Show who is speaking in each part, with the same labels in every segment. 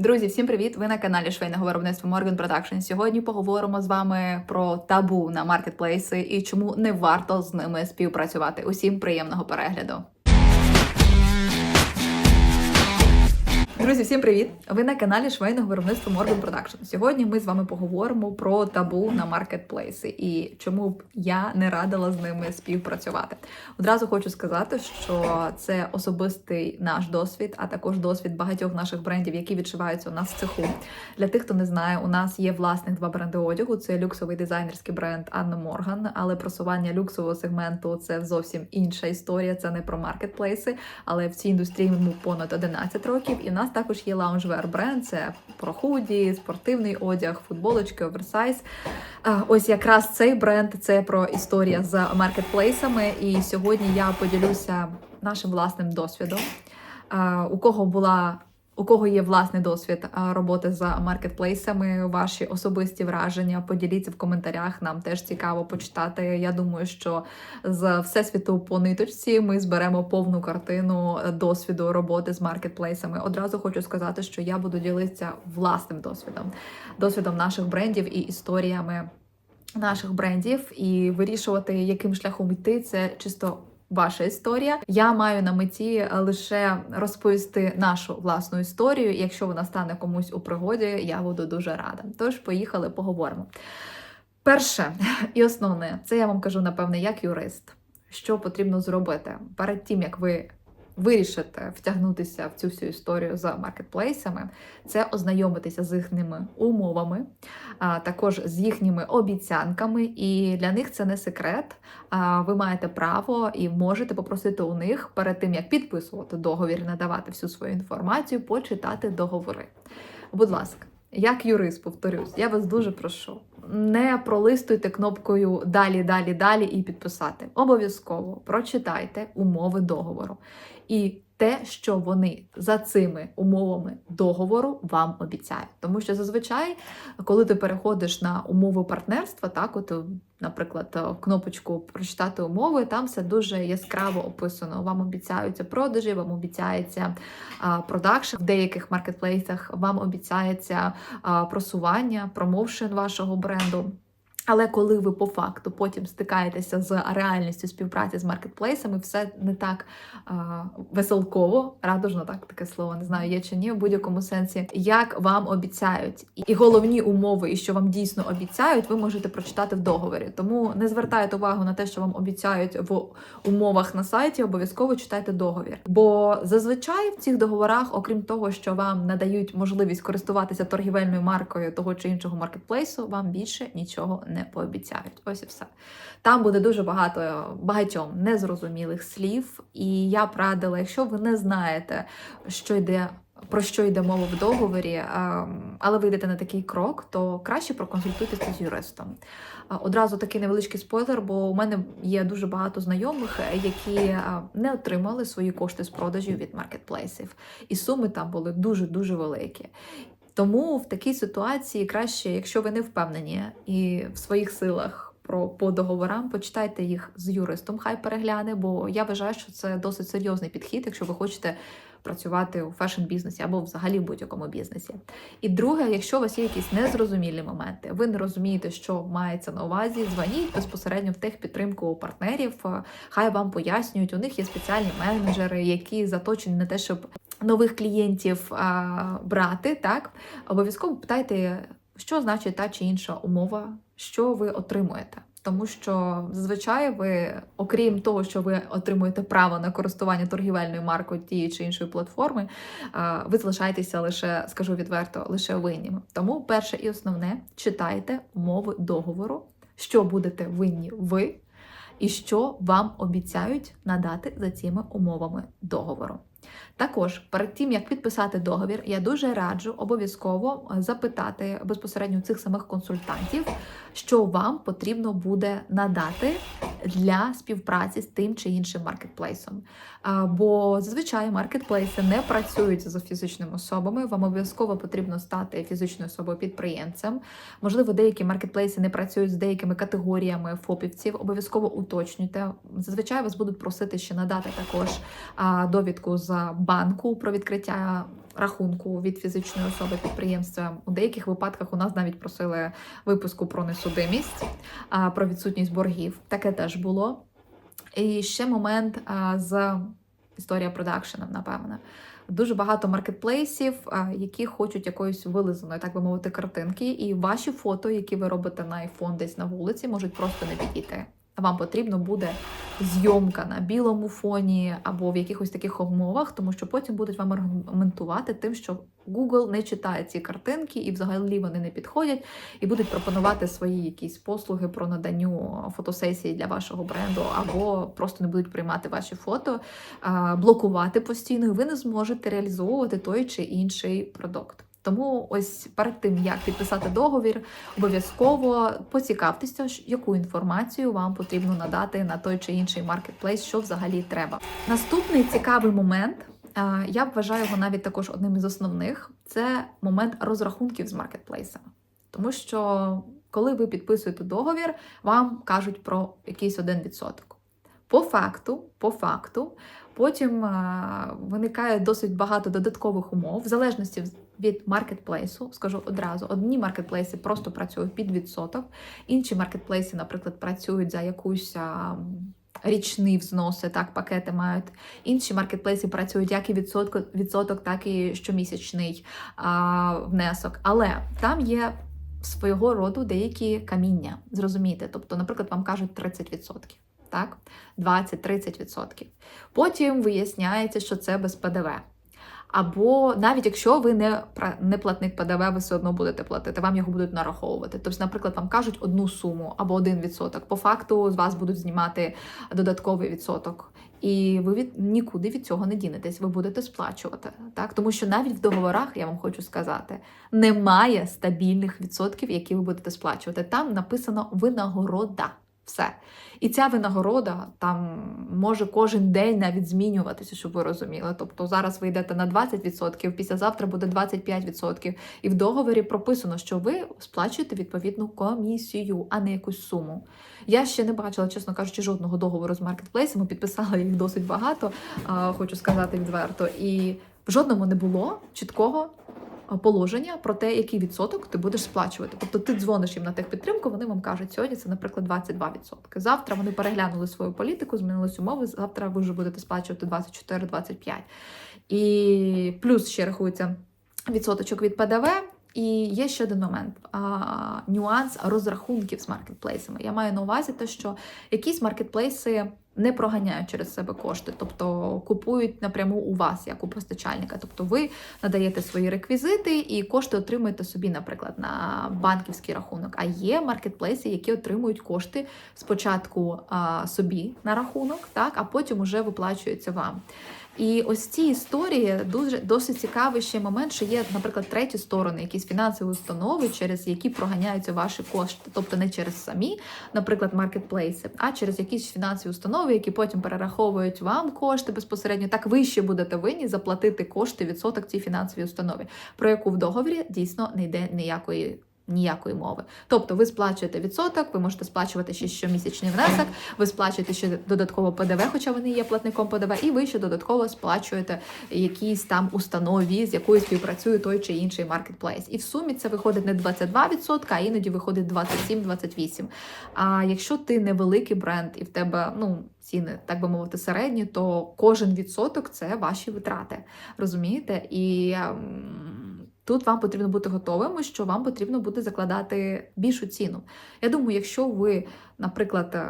Speaker 1: Друзі, всім привіт! Ви на каналі Швейного виробництва Morgan Production. Сьогодні поговоримо з вами про табу на маркетплейси і чому не варто з ними співпрацювати. Усім приємного перегляду. Друзі, всім привіт! Ви на каналі швейного виробництва Morgan Production. Сьогодні ми з вами поговоримо про табу на маркетплейси і чому б я не радила з ними співпрацювати. Одразу хочу сказати, що це особистий наш досвід, а також досвід багатьох наших брендів, які відшиваються у нас в цеху. Для тих, хто не знає, у нас є власних два бренди одягу. Це люксовий дизайнерський бренд Анна Морган, але просування люксового сегменту це зовсім інша історія. Це не про маркетплейси, але в цій індустрії ми понад 11 років. І в нас також є лаунжвер бренд. Це про худі, спортивний одяг, футболочки, оверсайз. Ось якраз цей бренд це про історія з маркетплейсами. І сьогодні я поділюся нашим власним досвідом. У кого була у кого є власний досвід роботи з маркетплейсами, ваші особисті враження, поділіться в коментарях. Нам теж цікаво почитати. Я думаю, що з всесвіту по ниточці ми зберемо повну картину досвіду роботи з маркетплейсами. Одразу хочу сказати, що я буду ділитися власним досвідом, досвідом наших брендів і історіями наших брендів, і вирішувати, яким шляхом йти, це чисто ваша історія. Я маю на меті лише розповісти нашу власну історію. Якщо вона стане комусь у пригоді, я буду дуже рада. Тож, поїхали, поговоримо. Перше і основне, це я вам кажу, напевне, як юрист, що потрібно зробити перед тим, як ви вирішите втягнутися в цю всю історію з маркетплейсами, це ознайомитися з їхніми умовами, також з їхніми обіцянками. І для них це не секрет. Ви маєте право і можете попросити у них перед тим, як підписувати договір, надавати всю свою інформацію, почитати договори. Будь ласка. Як юрист, повторюсь, я вас дуже прошу. Не пролистуйте кнопкою далі, далі, далі і підписати. Обов'язково прочитайте умови договору. І те, що вони за цими умовами договору вам обіцяють. Тому що зазвичай, коли ти переходиш на умови партнерства, так, от, наприклад, кнопочку прочитати умови, там все дуже яскраво описано. Вам обіцяються продажі, вам обіцяється продакшн в деяких маркетплейсах, вам обіцяється просування, промоушен вашого бренду. Але коли ви по факту потім стикаєтеся з реальністю співпраці з маркетплейсами, все не так а, веселково, радужно так таке слово, не знаю, є чи ні, в будь-якому сенсі, як вам обіцяють. І головні умови, і що вам дійсно обіцяють, ви можете прочитати в договорі. Тому не звертайте увагу на те, що вам обіцяють в умовах на сайті, обов'язково читайте договір. Бо зазвичай в цих договорах, окрім того, що вам надають можливість користуватися торгівельною маркою того чи іншого маркетплейсу, вам більше нічого не пообіцяють. Ось і все. Там буде дуже багато багатьом незрозумілих слів, і я б радила, якщо ви не знаєте, що йде. Про що йде мова в договорі, але ви йдете на такий крок, то краще проконсультуйтеся з юристом. Одразу такий невеличкий спойлер, бо у мене є дуже багато знайомих, які не отримали свої кошти з продажів від маркетплейсів, і суми там були дуже дуже великі. Тому в такій ситуації краще, якщо ви не впевнені і в своїх силах про по договорам, почитайте їх з юристом, хай перегляне, бо я вважаю, що це досить серйозний підхід, якщо ви хочете працювати у фешн-бізнесі або взагалі в будь-якому бізнесі. І друге, якщо у вас є якісь незрозумілі моменти, ви не розумієте, що мається на увазі, дзвоніть безпосередньо в техпідтримку у партнерів, хай вам пояснюють. У них є спеціальні менеджери, які заточені на те, щоб нових клієнтів а, брати, так обов'язково питайте, що значить та чи інша умова, що ви отримуєте. Тому що зазвичай ви, окрім того, що ви отримуєте право на користування торгівельною маркою тієї чи іншої платформи, ви залишаєтеся лише, скажу відверто, лише винними. Тому перше і основне читайте умови договору, що будете винні ви, і що вам обіцяють надати за цими умовами договору. Також перед тим як підписати договір, я дуже раджу обов'язково запитати безпосередньо цих самих консультантів, що вам потрібно буде надати для співпраці з тим чи іншим маркетплейсом. Бо зазвичай маркетплейси не працюють з фізичними особами. Вам обов'язково потрібно стати фізичною особою підприємцем. Можливо, деякі маркетплейси не працюють з деякими категоріями ФОПівців. Обов'язково уточнюйте. Зазвичай вас будуть просити ще надати також довідку з банку про відкриття рахунку від фізичної особи підприємства. У деяких випадках у нас навіть просили випуску про несудимість, про відсутність боргів. Таке теж було. І ще момент з історія продакшеном, напевно. Дуже багато маркетплейсів, які хочуть якоїсь вилизаної, так би мовити, картинки, і ваші фото, які ви робите на iPhone десь на вулиці, можуть просто не підійти. Вам потрібно буде зйомка на білому фоні або в якихось таких умовах, тому що потім будуть вам аргументувати тим, що Google не читає ці картинки і взагалі вони не підходять, і будуть пропонувати свої якісь послуги про наданню фотосесії для вашого бренду, або просто не будуть приймати ваші фото, блокувати постійно, і ви не зможете реалізовувати той чи інший продукт. Тому ось перед тим як підписати договір, обов'язково поцікавтеся, яку інформацію вам потрібно надати на той чи інший маркетплейс, що взагалі треба. Наступний цікавий момент. Я вважаю його навіть також одним із основних це момент розрахунків з маркетплейсами. Тому що коли ви підписуєте договір, вам кажуть про якийсь один відсоток. По факту, по факту, потім виникає досить багато додаткових умов, в залежності від маркетплейсу, скажу одразу, одні маркетплейси просто працюють під відсоток, інші маркетплейси, наприклад, працюють за якусь. Річні взноси, так, пакети мають. Інші маркетплейси працюють як і відсоток, відсоток, так і щомісячний а, внесок. Але там є свого роду деякі каміння, зрозумієте. Тобто, наприклад, вам кажуть 30%, так? 20-30%. Потім виясняється, що це без ПДВ. Або навіть якщо ви не, не платник ПДВ, ви все одно будете платити, вам його будуть нараховувати. Тобто, наприклад, вам кажуть одну суму або один відсоток. По факту з вас будуть знімати додатковий відсоток. І ви від нікуди від цього не дінетесь, ви будете сплачувати. Так? Тому що навіть в договорах, я вам хочу сказати, немає стабільних відсотків, які ви будете сплачувати. Там написано винагорода. Все. І ця винагорода там може кожен день навіть змінюватися, щоб ви розуміли. Тобто зараз ви йдете на 20%, післязавтра буде 25%. І в договорі прописано, що ви сплачуєте відповідну комісію, а не якусь суму. Я ще не бачила, чесно кажучи, жодного договору з маркетплейсами. Підписала їх досить багато, хочу сказати відверто. І в жодному не було чіткого положення про те, який відсоток ти будеш сплачувати. Тобто ти дзвониш їм на техпідтримку, вони вам кажуть, сьогодні це, наприклад, 22%. Завтра вони переглянули свою політику, змінились умови. Завтра ви вже будете сплачувати 24-25%. І плюс ще рахується відсоточок від ПДВ. І є ще один момент: а, нюанс розрахунків з маркетплейсами. Я маю на увазі те, що якісь маркетплейси не проганяють через себе кошти, тобто купують напряму у вас, як у постачальника. Тобто ви надаєте свої реквізити і кошти отримуєте собі, наприклад, на банківський рахунок. А є маркетплейси, які отримують кошти спочатку а, собі на рахунок, так, а потім уже виплачуються вам. І ось ці історії дуже досить цікавий ще момент, що є, наприклад, треті сторони, якісь фінансові установи, через які проганяються ваші кошти, тобто не через самі, наприклад, маркетплейси, а через якісь фінансові установи, які потім перераховують вам кошти безпосередньо. Так ви ще будете винні заплатити кошти відсоток цій фінансовій установі, про яку в договорі дійсно не йде ніякої. Ніякої мови. Тобто ви сплачуєте відсоток, ви можете сплачувати ще щомісячний внесок, ви сплачуєте ще додатково ПДВ, хоча вони є платником ПДВ, і ви ще додатково сплачуєте якійсь там установі, з якою співпрацює той чи інший маркетплейс. І в сумі це виходить не 22%, а іноді виходить 27-28%. А якщо ти невеликий бренд і в тебе ну ціни, так би мовити, середні, то кожен відсоток це ваші витрати. Розумієте? І ем, Тут вам потрібно бути готовими, що вам потрібно буде закладати більшу ціну. Я думаю, якщо ви, наприклад, е,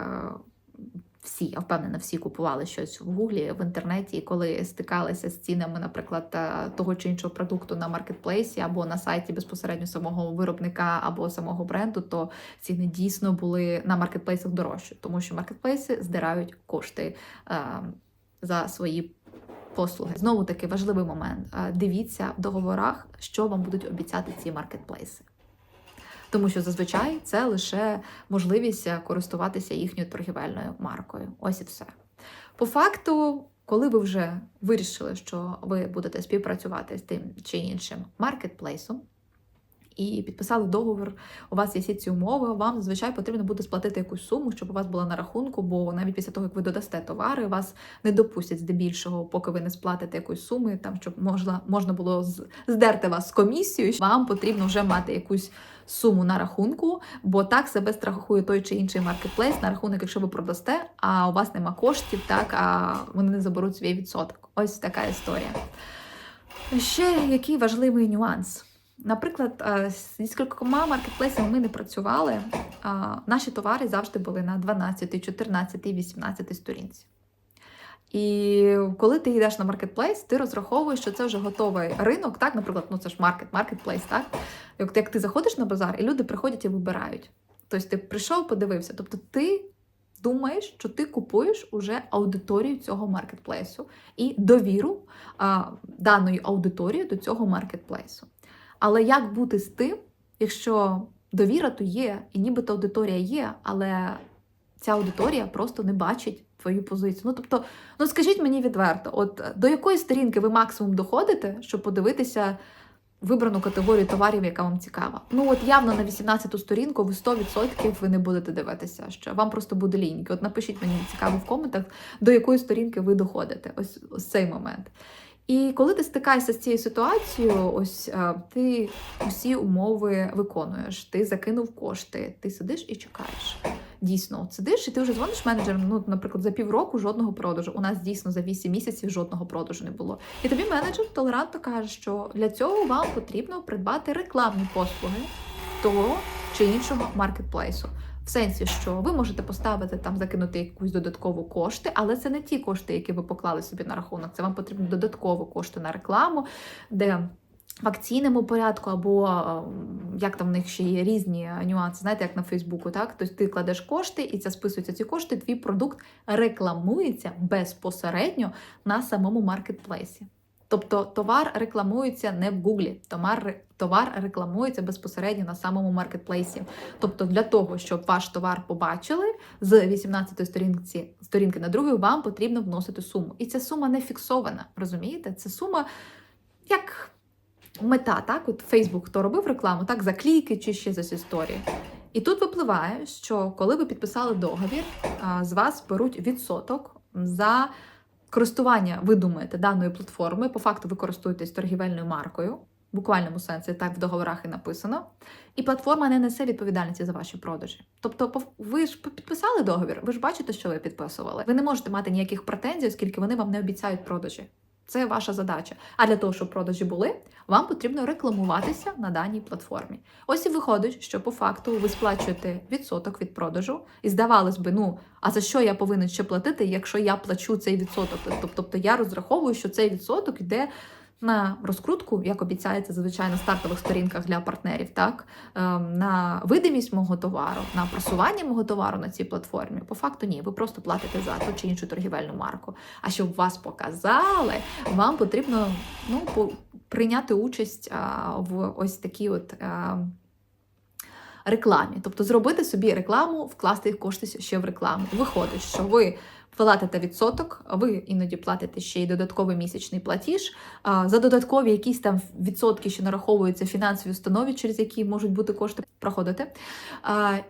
Speaker 1: всі, я впевнена, всі купували щось в гуглі в інтернеті, і коли стикалися з цінами, наприклад, е, того чи іншого продукту на маркетплейсі або на сайті безпосередньо самого виробника або самого бренду, то ціни дійсно були на маркетплейсах дорожчі, тому що маркетплейси здирають кошти е, за свої послуги. Знову таки важливий момент. Е, Дивіться в договорах, що вам будуть обіцяти ці маркетплейси. Тому що зазвичай це лише можливість е, користуватися їхньою торгівельною маркою. Ось і все. По факту, коли ви вже вирішили, що ви будете співпрацювати з тим чи іншим маркетплейсом, і підписали договір, у вас є всі ці умови, вам зазвичай потрібно буде сплатити якусь суму, щоб у вас була на рахунку, бо навіть після того, як ви додасте товари, вас не допустять здебільшого, поки ви не сплатите якоїсь суми, там щоб можна, можна було здерти вас з комісією. Вам потрібно вже мати якусь суму на рахунку, бо так себе страхує той чи інший маркетплейс на рахунок, якщо ви продасте, а у вас нема коштів, так а вони не заберуть свій відсоток. Ось така історія. Ще який важливий нюанс. Наприклад, е, зі скількома маркетплейсами ми не працювали. Наші товари завжди були на 12, 14, 18 сторінці. І коли ти йдеш на маркетплейс, ти розраховуєш, що це вже готовий ринок, так, наприклад, ну це ж маркет, маркетплейс, так? Як, як ти заходиш на базар, і люди приходять і вибирають. Тобто ти прийшов, подивився. Тобто ти думаєш, що ти купуєш уже аудиторію цього маркетплейсу і довіру а, даної аудиторії до цього маркетплейсу. Але як бути з тим, якщо довіра то є, і нібито аудиторія є, але ця аудиторія просто не бачить твою позицію. Ну тобто, ну скажіть мені відверто, от до якої сторінки ви максимум доходите, щоб подивитися вибрану категорію товарів, яка вам цікава? Ну от явно на 18-ту сторінку ви 100% ви не будете дивитися, що вам просто буде ліньки. От напишіть мені цікаво в коментах, до якої сторінки ви доходите. Ось, ось цей момент. І коли ти стикаєшся з цією ситуацією, ось е, ти усі умови виконуєш, ти закинув кошти, ти сидиш і чекаєш. Дійсно, сидиш, і ти вже дзвониш менеджерам. Ну, наприклад, за півроку жодного продажу. У нас дійсно за 8 місяців жодного продажу не було. І тобі менеджер толерантно каже, що для цього вам потрібно придбати рекламні послуги того чи іншого маркетплейсу. В сенсі, що ви можете поставити там, закинути якусь додаткову кошти, але це не ті кошти, які ви поклали собі на рахунок. Це вам потрібно додатково кошти на рекламу, де в акційному порядку, або як там в них ще є різні нюанси, знаєте, як на Фейсбуку, так? Тобто ти кладеш кошти, і це списуються ці кошти, твій продукт рекламується безпосередньо на самому маркетплейсі. Тобто товар рекламується не в Гуглі, товар, товар рекламується безпосередньо на самому маркетплейсі. Тобто, для того, щоб ваш товар побачили з 18 сторінки, сторінки на другу, вам потрібно вносити суму. І ця сума не фіксована. Розумієте? Це сума як мета, так? От Фейсбук, хто робив рекламу, так, за кліки чи ще за історії. І тут випливає, що коли ви підписали договір, з вас беруть відсоток за користування, ви думаєте, даною платформи, По факту ви користуєтесь торгівельною маркою, в буквальному сенсі, так в договорах і написано. І платформа не несе відповідальності за ваші продажі. Тобто, ви ж підписали договір, ви ж бачите, що ви підписували. Ви не можете мати ніяких претензій, оскільки вони вам не обіцяють продажі. Це ваша задача. А для того, щоб продажі були, вам потрібно рекламуватися на даній платформі. Ось і виходить, що по факту ви сплачуєте відсоток від продажу, і здавалось би, ну а за що я повинен ще платити, якщо я плачу цей відсоток? Тобто, тобто я розраховую, що цей відсоток йде на розкрутку, як обіцяється зазвичай на стартових сторінках для партнерів, так ем, на видимість мого товару, на просування мого товару на цій платформі. По факту ні, ви просто платите за ту чи іншу торгівельну марку. А щоб вас показали, вам потрібно ну, прийняти участь в ось такій от. А, Рекламі, тобто зробити собі рекламу, вкласти їх кошти ще в рекламу. Виходить, що ви платите відсоток, ви іноді платите ще й додатковий місячний платіж. За додаткові якісь там відсотки, що нараховуються фінансові установі, через які можуть бути кошти проходити.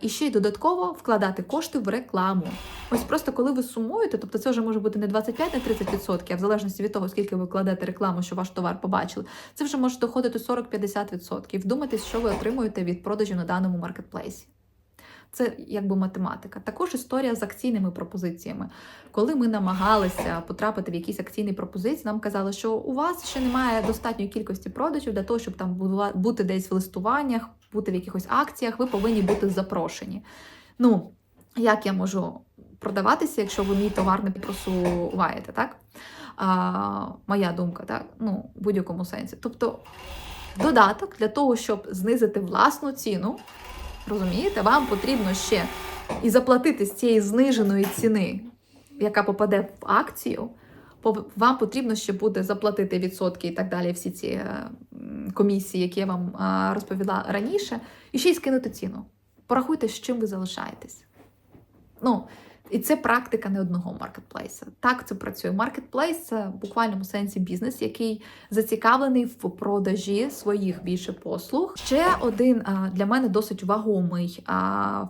Speaker 1: І ще й додатково вкладати кошти в рекламу. Ось просто коли ви сумуєте, тобто це вже може бути не 25 на 30 відсотків, а в залежності від того, скільки ви кладете рекламу, що ваш товар побачили, це вже може доходити 40-50 відсотків. Вдумайтесь, що ви отримуєте від продажів на даному маркетплейсі. Це якби математика. Також історія з акційними пропозиціями. Коли ми намагалися потрапити в якісь акційні пропозиції, нам казали, що у вас ще немає достатньої кількості продажів для того, щоб там бути десь в листуваннях, бути в якихось акціях, ви повинні бути запрошені. Ну, як я можу продаватися, якщо ви мій товар не просуваєте, так? А, моя думка, так? Ну, в будь-якому сенсі. Тобто, додаток для того, щоб знизити власну ціну, розумієте, вам потрібно ще і заплатити з цієї зниженої ціни, яка попаде в акцію. Вам потрібно ще буде заплатити відсотки і так далі, всі ці е, комісії, які я вам е, розповіла раніше, і ще й скинути ціну. Порахуйте, з чим ви залишаєтесь. Ну, І це практика не одного маркетплейса. Так це працює. Маркетплейс це в буквальному сенсі бізнес, який зацікавлений в продажі своїх більше послуг. Ще один для мене досить вагомий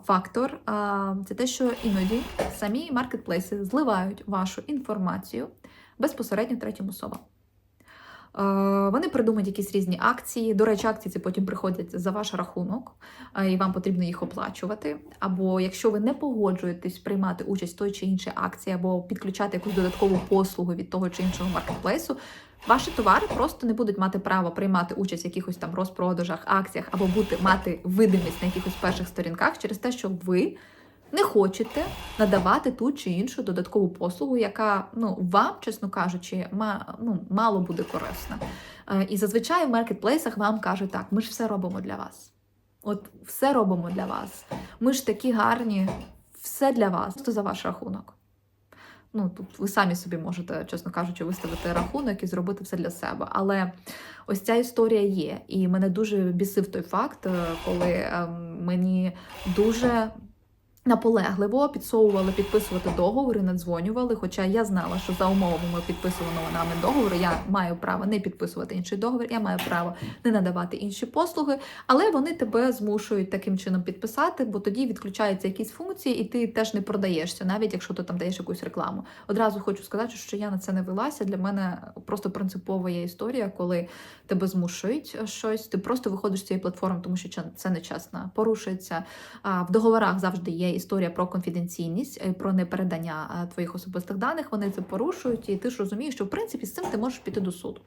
Speaker 1: фактор це те, що іноді самі маркетплейси зливають вашу інформацію безпосередньо третім особам. Е, Вони придумають якісь різні акції. До речі, акції ці потім приходять за ваш рахунок, е, і вам потрібно їх оплачувати. Або якщо ви не погоджуєтесь приймати участь в той чи іншій акції, або підключати якусь додаткову послугу від того чи іншого маркетплейсу, ваші товари просто не будуть мати право приймати участь в якихось там розпродажах, акціях, або бути мати видимість на якихось перших сторінках через те, що ви. Не хочете надавати ту чи іншу додаткову послугу, яка ну вам, чесно кажучи, ма, ну, мало буде корисна. Е, І зазвичай в маркетплейсах вам кажуть, так, ми ж все робимо для вас. От все робимо для вас. Ми ж такі гарні, все для вас, то за ваш рахунок. Ну, тут ви самі собі можете, чесно кажучи, виставити рахунок і зробити все для себе. Але ось ця історія є. І мене дуже бісив той факт, е, коли ем, мені дуже наполегливо підсовували підписувати договори, надзвонювали. Хоча я знала, що за умовами підписуваного нами договору я маю право не підписувати інший договір, я маю право не надавати інші послуги, але вони тебе змушують таким чином підписати, бо тоді відключаються якісь функції, і ти теж не продаєшся, навіть якщо ти там даєш якусь рекламу. Одразу хочу сказати, що я на це не велася. Для мене просто принципова є історія, коли тебе змушують щось, ти просто виходиш з цієї платформи, тому що це нечесно. Порушується в договорах завжди є історія про конфіденційність, е, про непередання твоїх особистих даних. Вони це порушують, і ти ж розумієш, що в принципі з цим ти можеш піти до суду.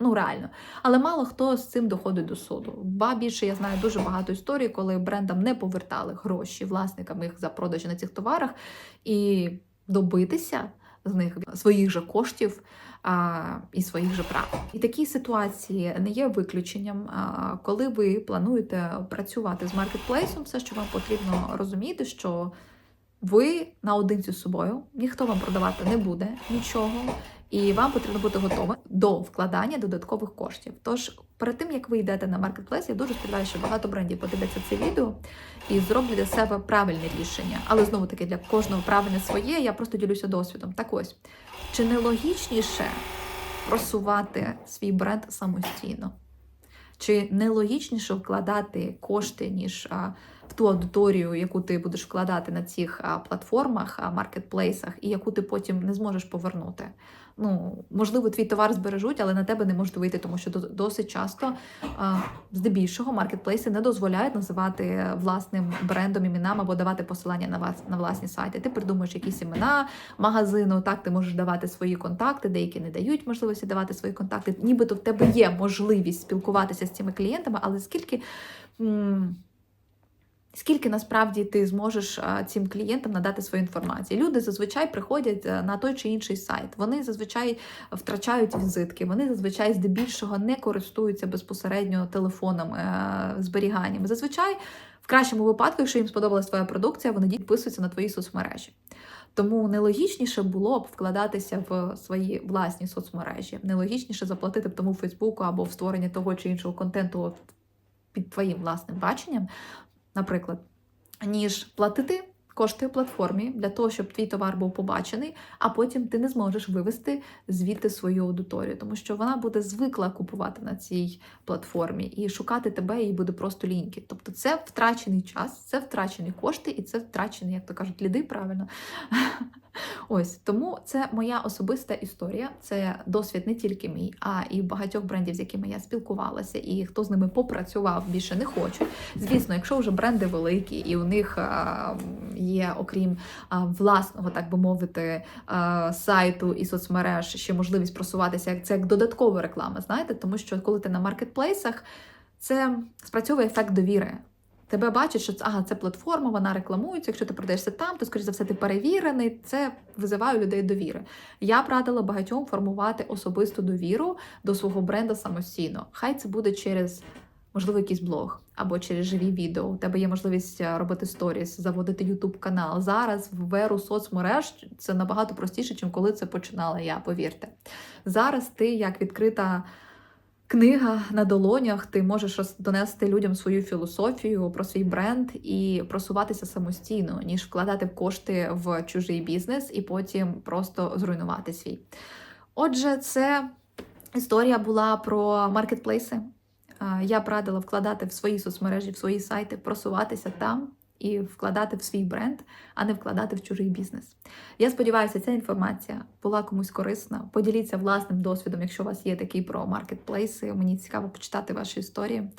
Speaker 1: Ну, реально. Але мало хто з цим доходить до суду. Ба більше я знаю дуже багато історій, коли брендам не повертали гроші власникам їх за продажі на цих товарах, і добитися з них своїх же коштів а, і своїх же прав. І такі ситуації не є виключенням. А, коли ви плануєте працювати з маркетплейсом, все, що вам потрібно розуміти, що ви наодинці з собою, ніхто вам продавати не буде нічого, і вам потрібно бути готовим до вкладання додаткових коштів. Тож, перед тим як ви йдете на маркетплейс, я дуже сподіваюся, що багато брендів подивляться це відео і зроблять для себе правильне рішення. Але знову таки для кожного правильне своє. Я просто ділюся досвідом. Так ось чи не логічніше просувати свій бренд самостійно? Чи не логічніше вкладати кошти, ніж а, в ту аудиторію, яку ти будеш вкладати на цих а, платформах, а, маркетплейсах, і яку ти потім не зможеш повернути? Ну, можливо, твій товар збережуть, але на тебе не можуть вийти, тому що досить часто, здебільшого, маркетплейси не дозволяють називати власним брендом іменам або давати посилання на вас на власні сайти. Ти придумуєш якісь імена магазину, так ти можеш давати свої контакти, деякі не дають можливості давати свої контакти. Нібито в тебе є можливість спілкуватися з цими клієнтами, але скільки. Скільки насправді ти зможеш цим клієнтам надати свою інформацію? Люди зазвичай приходять е, на той чи інший сайт. Вони зазвичай втрачають візитки, вони зазвичай здебільшого не користуються безпосередньо телефонами, е, зберіганнями. Зазвичай, в кращому випадку, якщо їм сподобалась твоя продукція, вони підписуються на твої соцмережі. Тому нелогічніше було б вкладатися в свої власні соцмережі. Нелогічніше заплатити б тому Фейсбуку або в створення того чи іншого контенту під твоїм власним баченням наприклад, ніж платити кошти платформі для того, щоб твій товар був побачений, а потім ти не зможеш вивести звідти свою аудиторію, тому що вона буде звикла купувати на цій платформі і шукати тебе їй буде просто ліньки. Тобто це втрачений час, це втрачені кошти, і це втрачені, як то кажуть, ліди правильно. Ось тому це моя особиста історія. Це досвід не тільки мій, а і багатьох брендів, з якими я спілкувалася, і хто з ними попрацював, більше не хоче. Звісно, якщо вже бренди великі, і у них є, окрім власного, так би мовити, сайту і соцмереж, ще можливість просуватися це як додаткова реклама. Знаєте, тому що коли ти на маркетплейсах, це спрацьовує ефект довіри. Тебе бачать, що ага, це платформа, вона рекламується. Якщо ти продаєшся там, то скоріш за все ти перевірений. Це визиває у людей довіри. Я б радила багатьом формувати особисту довіру до свого бренда самостійно. Хай це буде через. Можливо, якийсь блог або через живі відео. У тебе є можливість е, робити сторіс, заводити ютуб канал. Зараз в веру соцмереж це набагато простіше, ніж коли це починала я, повірте. Зараз ти як відкрита книга на долонях. Ти можеш донести людям свою філософію про свій бренд і просуватися самостійно, ніж вкладати кошти в чужий бізнес і потім просто зруйнувати свій. Отже, це історія була про маркетплейси. Я б радила вкладати в свої соцмережі, в свої сайти, просуватися там і вкладати в свій бренд, а не вкладати в чужий бізнес. Я сподіваюся, ця інформація була комусь корисна. Поділіться власним досвідом, якщо у вас є такий про маркетплейси. Мені цікаво почитати ваші історії.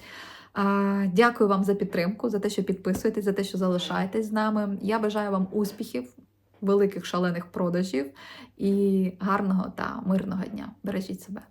Speaker 1: Дякую вам за підтримку, за те, що підписуєтесь, за те, що залишаєтесь з нами. Я бажаю вам успіхів, великих шалених продажів і гарного та мирного дня. Бережіть себе.